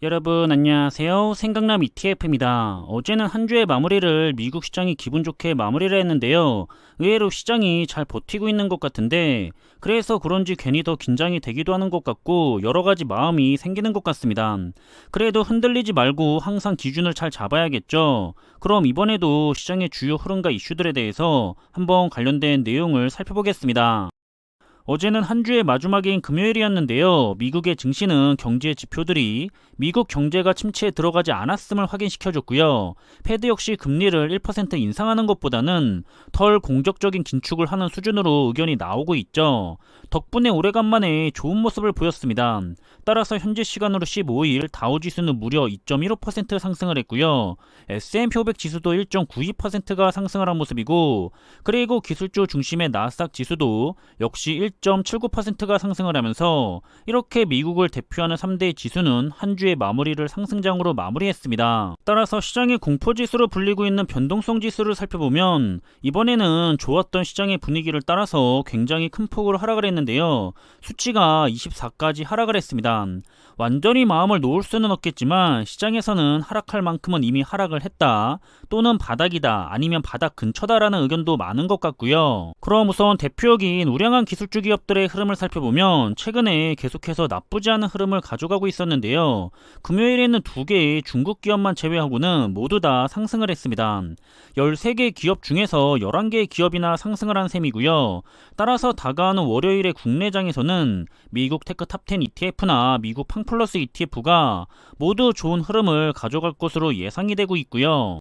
여러분 안녕하세요. 생강남 ETF입니다. 어제는 한 주의 마무리를 미국 시장이 기분 좋게 마무리를 했는데요. 의외로 시장이 잘 버티고 있는 것 같은데 그래서 그런지 괜히 더 긴장이 되기도 하는 것 같고 여러 가지 마음이 생기는 것 같습니다. 그래도 흔들리지 말고 항상 기준을 잘 잡아야겠죠. 그럼 이번에도 시장의 주요 흐름과 이슈들에 대해서 한번 관련된 내용을 살펴보겠습니다. 어제는 한 주의 마지막인 금요일이었는데요. 미국의 증시는 경제 지표들이 미국 경제가 침체에 들어가지 않았음을 확인시켜줬고요. 패드 역시 금리를 1% 인상하는 것보다는 덜 공격적인 긴축을 하는 수준으로 의견이 나오고 있죠. 덕분에 오래간만에 좋은 모습을 보였습니다. 따라서 현재 시간으로 15일 다우지수는 무려 2.15% 상승을 했고요. S&P 500 지수도 1.92%가 상승을 한 모습이고 그리고 기술주 중심의 나스닥 지수도 역시 1.79%가 상승을 하면서 이렇게 미국을 대표하는 3대 지수는 한 주의 마무리를 상승장으로 마무리했습니다. 따라서 시장의 공포지수로 불리고 있는 변동성 지수를 살펴보면 이번에는 좋았던 시장의 분위기를 따라서 굉장히 큰 폭으로 하락을 했는데요. 수치가 24까지 하락을 했습니다. 완전히 마음을 놓을 수는 없겠지만 시장에서는 하락할 만큼은 이미 하락을 했다 또는 바닥이다 아니면 바닥 근처다라는 의견도 많은 것 같고요. 그럼 우선 대표적인 우량한 기술주 기 업들의 흐름을 살펴보면 최근에 계속해서 나쁘지 않은 흐름을 가져가고 있었는데요. 금요일에는 두 개의 중국 기업만 제외하고는 모두 다 상승을 했습니다. 13개 기업 중에서 11개의 기업이나 상승을 한 셈이고요. 따라서 다가오는 월요일의 국내장에서는 미국 테크 탑10 ETF나 미국 팡플러스 ETF가 모두 좋은 흐름을 가져갈 것으로 예상이 되고 있고요.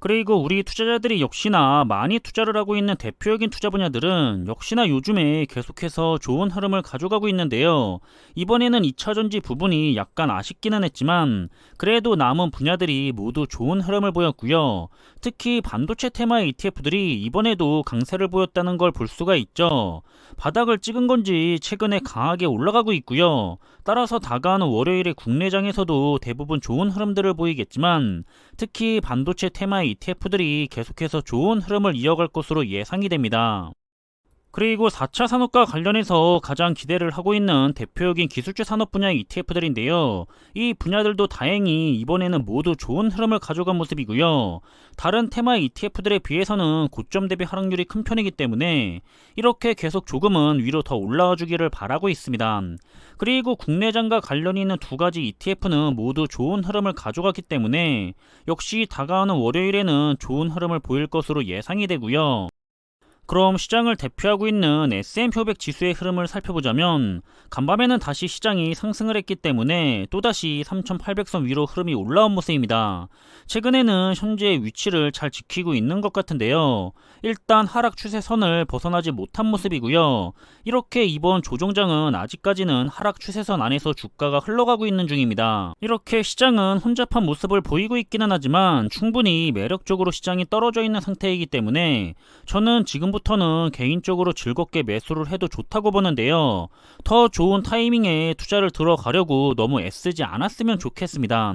그리고 우리 투자자들이 역시나 많이 투자를 하고 있는 대표적인 투자 분야들은 역시나 요즘에 계속해서 좋은 흐름을 가져가고 있는데요. 이번에는 2차전지 부분이 약간 아쉽기는 했지만 그래도 남은 분야들이 모두 좋은 흐름을 보였고요. 특히 반도체 테마의 ETF들이 이번에도 강세를 보였다는 걸 볼 수가 있죠. 바닥을 찍은 건지 최근에 강하게 올라가고 있고요. 따라서 다가오는 월요일의 국내장에서도 대부분 좋은 흐름들을 보이겠지만 특히 반도체 테마의 ETF들이 계속해서 좋은 흐름을 이어갈 것으로 예상이 됩니다. 그리고 4차 산업과 관련해서 가장 기대를 하고 있는 대표적인 기술주 산업 분야의 ETF들인데요. 이 분야들도 다행히 이번에는 모두 좋은 흐름을 가져간 모습이고요. 다른 테마의 ETF들에 비해서는 고점 대비 하락률이 큰 편이기 때문에 이렇게 계속 조금은 위로 더 올라와 주기를 바라고 있습니다. 그리고 국내장과 관련이 있는 두 가지 ETF는 모두 좋은 흐름을 가져갔기 때문에 역시 다가오는 월요일에는 좋은 흐름을 보일 것으로 예상이 되고요. 그럼 시장을 대표하고 있는 S&P 500 지수의 흐름을 살펴보자면 간밤에는 다시 시장이 상승을 했기 때문에 또다시 3800선 위로 흐름이 올라온 모습입니다. 최근에는 현재 위치를 잘 지키고 있는 것 같은데요. 일단 하락 추세선을 벗어나지 못한 모습이고요. 이렇게 이번 조정장은 아직까지는 하락 추세선 안에서 주가가 흘러가고 있는 중입니다. 이렇게 시장은 혼잡한 모습을 보이고 있기는 하지만 충분히 매력적으로 시장이 떨어져 있는 상태이기 때문에 저는 지금부터 지금부터는 개인적으로 즐겁게 매수를 해도 좋다고 보는데요. 더 좋은 타이밍에 투자를 들어가려고 너무 애쓰지 않았으면 좋겠습니다.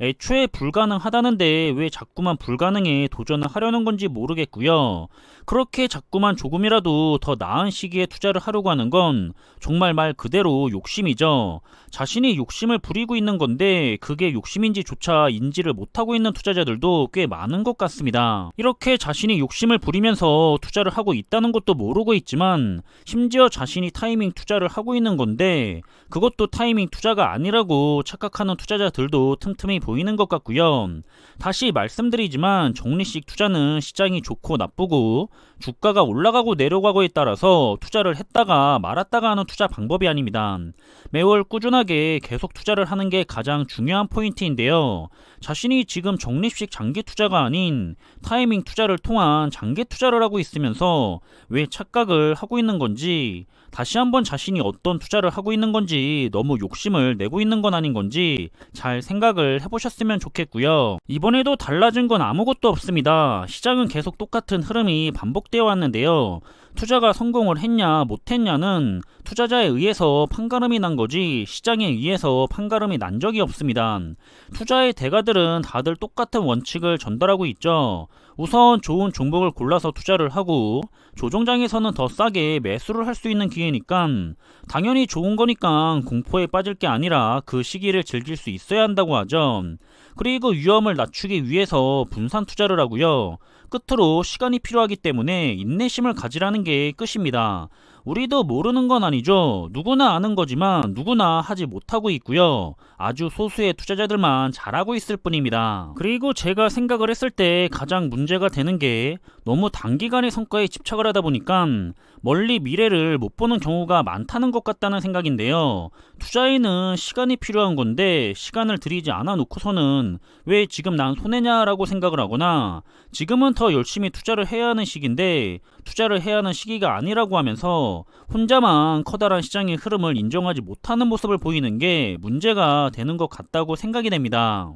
애초에 불가능하다는데 왜 자꾸만 불가능에 도전을 하려는 건지 모르겠고요. 그렇게 자꾸만 조금이라도 더 나은 시기에 투자를 하려고 하는 건 정말 말 그대로 욕심이죠. 자신이 욕심을 부리고 있는 건데 그게 욕심인지조차 인지를 못하고 있는 투자자들도 꽤 많은 것 같습니다. 이렇게 자신이 욕심을 부리면서 투자를 하고 있다는 것도 모르고 있지만 심지어 자신이 타이밍 투자를 하고 있는 건데 그것도 타이밍 투자가 아니라고 착각하는 투자자들도 틈틈이 보이는 것 같고요. 다시 말씀드리지만 정리식 투자는 시장이 좋고 나쁘고 주가가 올라가고 내려가고에 따라서 투자를 했다가 말았다가 하는 투자 방법이 아닙니다. 매월 꾸준하게 계속 투자를 하는 게 가장 중요한 포인트인데요. 자신이 지금 적립식 장기 투자가 아닌 타이밍 투자를 통한 장기 투자를 하고 있으면서 왜 착각을 하고 있는 건지 다시 한번 자신이 어떤 투자를 하고 있는 건지 너무 욕심을 내고 있는 건 아닌 건지 잘 생각을 해보셨으면 좋겠고요. 이번에도 달라진 건 아무것도 없습니다. 시장은 계속 똑같은 흐름이 반복되어 왔는데요. 투자가 성공을 했냐 못했냐는 투자자에 의해서 판가름이 난 거지 시장에 의해서 판가름이 난 적이 없습니다. 투자의 대가들은 다들 똑같은 원칙을 전달하고 있죠. 우선 좋은 종목을 골라서 투자를 하고 조정장에서는 더 싸게 매수를 할 수 있는 기회니까 당연히 좋은 거니까 공포에 빠질 게 아니라 그 시기를 즐길 수 있어야 한다고 하죠. 그리고 위험을 낮추기 위해서 분산 투자를 하고요. 끝으로 시간이 필요하기 때문에 인내심을 가지라는 게 끝입니다. 우리도 모르는 건 아니죠. 누구나 아는 거지만 누구나 하지 못하고 있고요. 아주 소수의 투자자들만 잘하고 있을 뿐입니다. 그리고 제가 생각을 했을 때 가장 문제가 되는 게 너무 단기간의 성과에 집착을 하다 보니까 멀리 미래를 못 보는 경우가 많다는 것 같다는 생각인데요. 투자에는 시간이 필요한 건데 시간을 들이지 않아 놓고서는 왜 지금 난 손해냐라고 생각을 하거나 지금은 더 열심히 투자를 해야 하는 시기인데 투자를 해야 하는 시기가 아니라고 하면서 혼자만 커다란 시장의 흐름을 인정하지 못하는 모습을 보이는 게 문제가 되는 것 같다고 생각이 됩니다.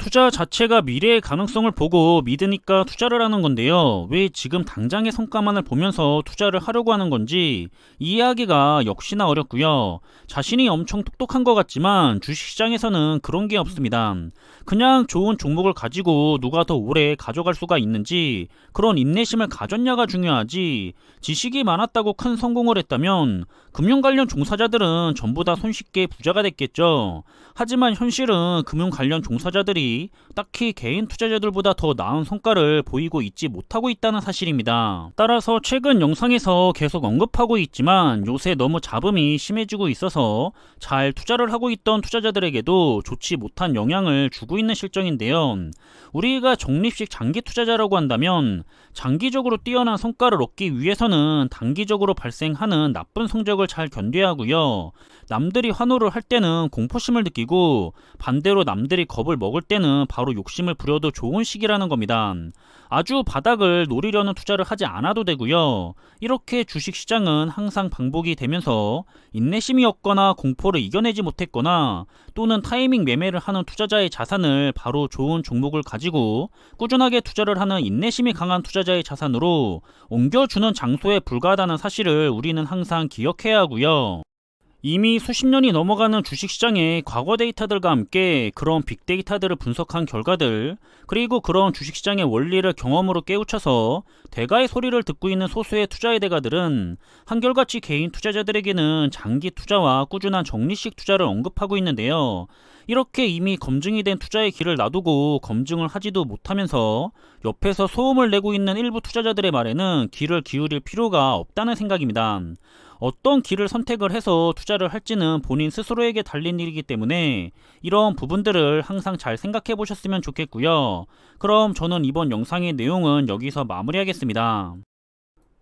투자 자체가 미래의 가능성을 보고 믿으니까 투자를 하는 건데요. 왜 지금 당장의 성과만을 보면서 투자를 하려고 하는 건지 이해하기가 역시나 어렵고요. 자신이 엄청 똑똑한 것 같지만 주식시장에서는 그런 게 없습니다. 그냥 좋은 종목을 가지고 누가 더 오래 가져갈 수가 있는지 그런 인내심을 가졌냐가 중요하지 지식이 많았다고 큰 성공을 했다면 금융 관련 종사자들은 전부 다 손쉽게 부자가 됐겠죠. 하지만 현실은 금융 관련 종사자들이 딱히 개인 투자자들보다 더 나은 성과를 보이고 있지 못하고 있다는 사실입니다. 따라서 최근 영상에서 계속 언급하고 있지만 요새 너무 잡음이 심해지고 있어서 잘 투자를 하고 있던 투자자들에게도 좋지 못한 영향을 주고 있는 실정인데요. 우리가 적립식 장기 투자자라고 한다면 장기적으로 뛰어난 성과를 얻기 위해서는 단기적으로 발생하는 나쁜 성적을 잘 견뎌야 하고요. 남들이 환호를 할 때는 공포심을 느끼고 반대로 남들이 겁을 먹을 때는 바로 욕심을 부려도 좋은 시기라는 겁니다. 아주 바닥을 노리려는 투자를 하지 않아도 되고요. 이렇게 주식 시장은 항상 반복이 되면서 인내심이 없거나 공포를 이겨내지 못했거나 또는 타이밍 매매를 하는 투자자의 자산을 바로 좋은 종목을 가지고 꾸준하게 투자를 하는 인내심이 강한 투자자의 자산으로 옮겨주는 장소에 불과하다는 사실을 우리는 항상 기억해야 하고요. 이미 수십 년이 넘어가는 주식시장의 과거 데이터들과 함께 그런 빅데이터들을 분석한 결과들, 그리고 그런 주식시장의 원리를 경험으로 깨우쳐서 대가의 소리를 듣고 있는 소수의 투자의 대가들은 한결같이 개인 투자자들에게는 장기 투자와 꾸준한 적리식 투자를 언급하고 있는데요. 이렇게 이미 검증이 된 투자의 길을 놔두고 검증을 하지도 못하면서 옆에서 소음을 내고 있는 일부 투자자들의 말에는 귀를 기울일 필요가 없다는 생각입니다. 어떤 길을 선택을 해서 투자를 할지는 본인 스스로에게 달린 일이기 때문에 이런 부분들을 항상 잘 생각해 보셨으면 좋겠고요. 그럼 저는 이번 영상의 내용은 여기서 마무리하겠습니다.